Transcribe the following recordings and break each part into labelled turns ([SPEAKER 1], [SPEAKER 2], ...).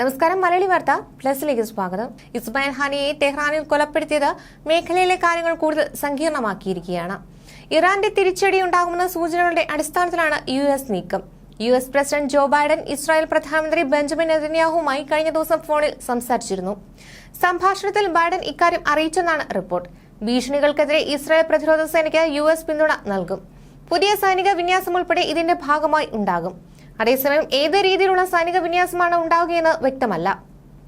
[SPEAKER 1] നമസ്കാരം മലയാളി വാർത്ത പ്ലസിലേക്ക് സ്വാഗതം. ഇസ്മായിൽ ഹാനിയെ ടെഹ്റാനിൽ കൊലപ്പെടുത്തിയത് മേഖലയിലെ കാര്യങ്ങൾ കൂടുതൽ സങ്കീർണമാക്കിയിരിക്കുകയാണ്. ഇറാന്റെ തിരിച്ചടി ഉണ്ടാകുമെന്ന സൂചനകളുടെ അടിസ്ഥാനത്തിലാണ് യു എസ് നീക്കം. U S president Joe Biden Israel പ്രധാനമന്ത്രി ബെഞ്ചമിൻ നെതന്യാഹുമായി കഴിഞ്ഞ ദിവസം ഫോണിൽ സംസാരിച്ചിരുന്നു. സംഭാഷണത്തിൽ ബൈഡൻ ഇക്കാര്യം അറിയിച്ചെന്നാണ് റിപ്പോർട്ട്. ഭീഷണികൾക്കെതിരെ ഇസ്രായേൽ പ്രതിരോധ സേനയ്ക്ക് യു എസ് പിന്തുണ നൽകും. പുതിയ സൈനിക വിന്യാസം ഉൾപ്പെടെ ഇതിന്റെ ഭാഗമായി ഉണ്ടാകും. അതേസമയം ഏത് രീതിയിലുള്ള സൈനിക വിന്യാസമാണ് ഉണ്ടാവുകയെന്ന് വ്യക്തമല്ല.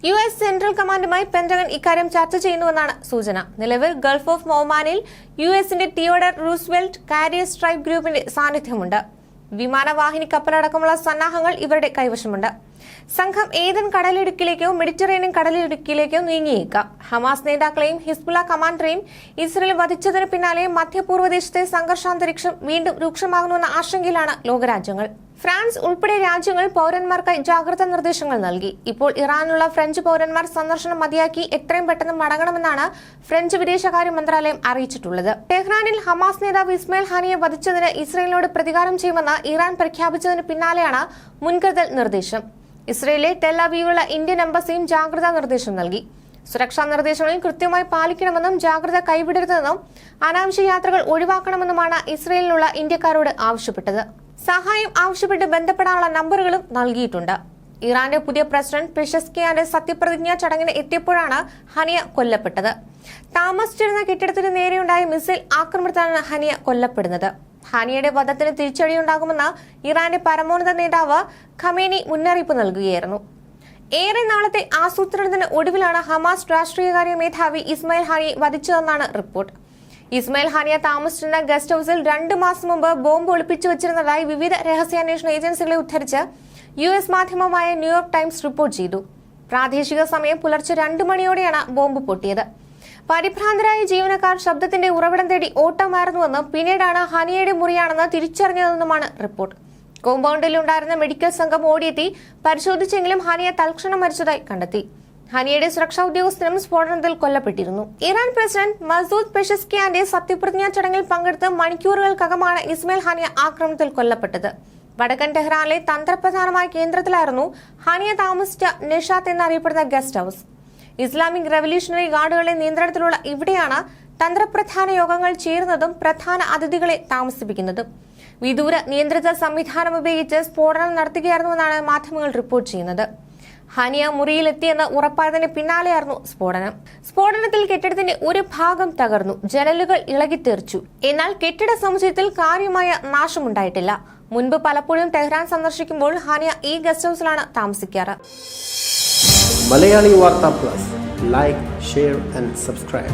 [SPEAKER 1] യു എസ് സെൻട്രൽ കമാൻഡുമായി പെന്റഗൺ ഇക്കാര്യം ചർച്ച ചെയ്യുന്നുവെന്നാണ് സൂചന. നിലവിൽ ഗൾഫ് ഓഫ് ഒമാനിൽ യു എസിന്റെ തിയോഡർ റൂസ്വെൽറ്റ് കാരിയർ സ്ട്രൈക്ക് ഗ്രൂപ്പിന്റെ സാന്നിധ്യമുണ്ട്. വിമാനവാഹിനി കപ്പലടക്കമുള്ള സന്നാഹങ്ങൾ ഇവരുടെ കൈവശമുണ്ട്. സംഘം ഏതൻ കടലിടുക്കിലേക്കോ മെഡിറ്ററേനിയൻ കടലിടുക്കിലേക്കോ നീങ്ങിയേക്കാം. ഹമാസ് നേതാക്കളെയും ഹിസ്ബുല കമാൻഡറെയും ഇസ്രയേൽ വധിച്ചതിന് പിന്നാലെ മധ്യപൂർവദേശത്തെ സംഘർഷാന്തരീക്ഷം വീണ്ടും രൂക്ഷമാകുന്നുവെന്ന ആശങ്കയിലാണ് ലോകരാജ്യങ്ങൾ. ഫ്രാൻസ് ഉൾപ്പെടെ രാജ്യങ്ങൾ പൗരന്മാർക്ക് ജാഗ്രതാ നിർദ്ദേശങ്ങൾ നൽകി. ഇപ്പോൾ ഇറാനിലുള്ള ഫ്രഞ്ച് പൗരന്മാർ സന്ദർശനം മതിയാക്കി എത്രയും പെട്ടെന്ന് മടങ്ങണമെന്നാണ് ഫ്രഞ്ച് വിദേശകാര്യ മന്ത്രാലയം അറിയിച്ചിട്ടുള്ളത്. ടെഹ്റാനിൽ ഹമാസ് നേതാവ് ഇസ്മയിൽ ഹാനിയെ വധിച്ചതിന് ഇസ്രയേലിനോട് പ്രതികാരം ചെയ്യുമെന്ന് ഇറാൻ പ്രഖ്യാപിച്ചതിന് പിന്നാലെയാണ് മുൻകരുതൽ നിർദ്ദേശം. ഇസ്രയേലിലെ ടെല്ലവീവുള്ള ഇന്ത്യൻ എംബസിയും ജാഗ്രതാ നിർദ്ദേശം നൽകി. സുരക്ഷാ നിർദ്ദേശങ്ങളിൽ കൃത്യമായി പാലിക്കണമെന്നും ജാഗ്രത കൈവിടരുതെന്നും അനാവശ്യ യാത്രകൾ ഒഴിവാക്കണമെന്നുമാണ് ഇസ്രയേലിലുള്ള ഇന്ത്യക്കാരോട് ആവശ്യപ്പെട്ടത്. സഹായം ആവശ്യപ്പെട്ട് ബന്ധപ്പെടാനുള്ള നമ്പറുകളും നൽകിയിട്ടുണ്ട്. ഇറാന്റെ പുതിയ പ്രസിഡന്റ് പെഷസ്കിയാന്റെ സത്യപ്രതിജ്ഞാ ചടങ്ങിന് എത്തിയപ്പോഴാണ് ഹനിയ കൊല്ലപ്പെട്ടത്. താമസിച്ചിരുന്ന കെട്ടിടത്തിന് നേരെയുണ്ടായ മിസൈൽ ആക്രമണത്തിലാണ് ഹനിയ കൊല്ലപ്പെടുന്നത്. ഹനിയുടെ വധത്തിന് തിരിച്ചടിയുണ്ടാകുമെന്ന് ഇറാന്റെ പരമോന്നത നേതാവ് ഖമേനി മുന്നറിയിപ്പ് നൽകുകയായിരുന്നു. ഏറെ നാളത്തെ ആസൂത്രണത്തിന് ഒടുവിലാണ് ഹമാസ് രാഷ്ട്രീയകാര്യ മേധാവി ഇസ്മായിൽ ഹാനിയെ വധിച്ചതെന്നാണ് റിപ്പോർട്ട്. ഇസ്മായിൽ ഹാനിയ താമസിച്ചിരുന്ന ഗസ്റ്റ് ഹൌസിൽ രണ്ട് മാസം മുമ്പ് ബോംബ് ഒളിപ്പിച്ചു വെച്ചിരുന്നതായി വിവിധ രഹസ്യാന്വേഷണ ഏജൻസികളെ ഉദ്ധരിച്ച് യു എസ് മാധ്യമമായ ന്യൂയോർക്ക് ടൈംസ് റിപ്പോർട്ട് ചെയ്തു. പ്രാദേശിക സമയം പുലർച്ചെ രണ്ട് മണിയോടെയാണ് ബോംബ് പൊട്ടിയത്. പരിഭ്രാന്തരായ ജീവനക്കാർ ശബ്ദത്തിന്റെ ഉറവിടം തേടി ഓട്ടമായിരുന്നുവെന്നും പിന്നീടാണ് ഹനിയയുടെ മുറിയാണെന്ന് തിരിച്ചറിഞ്ഞതെന്നുമാണ് റിപ്പോർട്ട്. കോമ്പൗണ്ടിൽ ഉണ്ടായിരുന്ന മെഡിക്കൽ സംഘം ഓടിയെത്തി. പരിശോധിച്ചെങ്കിലും ഹനിയ തൽക്ഷണം മരിച്ചതായി കണ്ടെത്തി. ഹനിയയുടെ സുരക്ഷാ ഉദ്യോഗസ്ഥനും സ്ഫോടനത്തിൽ കൊല്ലപ്പെട്ടിരുന്നു. ഇറാൻ പ്രസിഡന്റ് മസൂദ് പെഷസ്കിയാന്റെ സത്യപ്രതിജ്ഞാ ചടങ്ങിൽ പങ്കെടുത്ത് മണിക്കൂറുകൾക്കകമാണ് ഇസ്മയിൽ ഹാനിയ ആക്രമണത്തിൽ കൊല്ലപ്പെട്ടത്. വടക്കൻ ടെഹ്റാനിലെ തന്ത്രപ്രധാനമായ കേന്ദ്രത്തിലായിരുന്നു ഹാനിയ താമസിച്ച നിഷാത്ത് എന്നറിയപ്പെടുന്ന ഗസ്റ്റ് ഹൌസ്. ഇസ്ലാമിക് റവല്യൂഷണറി ഗാർഡുകളുടെ നിയന്ത്രണത്തിലുള്ള ഇവിടെയാണ് തന്ത്രപ്രധാന യോഗങ്ങൾ ചേരുന്നതും പ്രധാന അതിഥികളെ താമസിപ്പിക്കുന്നതും. വിദൂര നിയന്ത്രിത സംവിധാനം ഉപയോഗിച്ച് സ്ഫോടനം നടത്തുകയായിരുന്നുവെന്നാണ് മാധ്യമങ്ങൾ റിപ്പോർട്ട് ചെയ്യുന്നത്. ഹനിയ മുറിയിലെത്തിയെന്ന് ഉറപ്പായതിന് പിന്നാലെയായിരുന്നു സ്ഫോടനം. സ്ഫോടനത്തിൽ കെട്ടിടത്തിന്റെ ഒരു ഭാഗം തകർന്നു. ജനലുകൾ ഇളകിത്തെറിച്ചു. എന്നാൽ കെട്ടിട സമുച്ചയത്തിൽ കാര്യമായ നാശമുണ്ടായിട്ടില്ല. മുൻപ് പലപ്പോഴും ടെഹ്റാൻ സന്ദർശിക്കുമ്പോൾ ഹാനിയ ഈ guest ഹൌസിലാണ് താമസിക്കാറ്.
[SPEAKER 2] Malayali Vartha plus. Like share and subscribe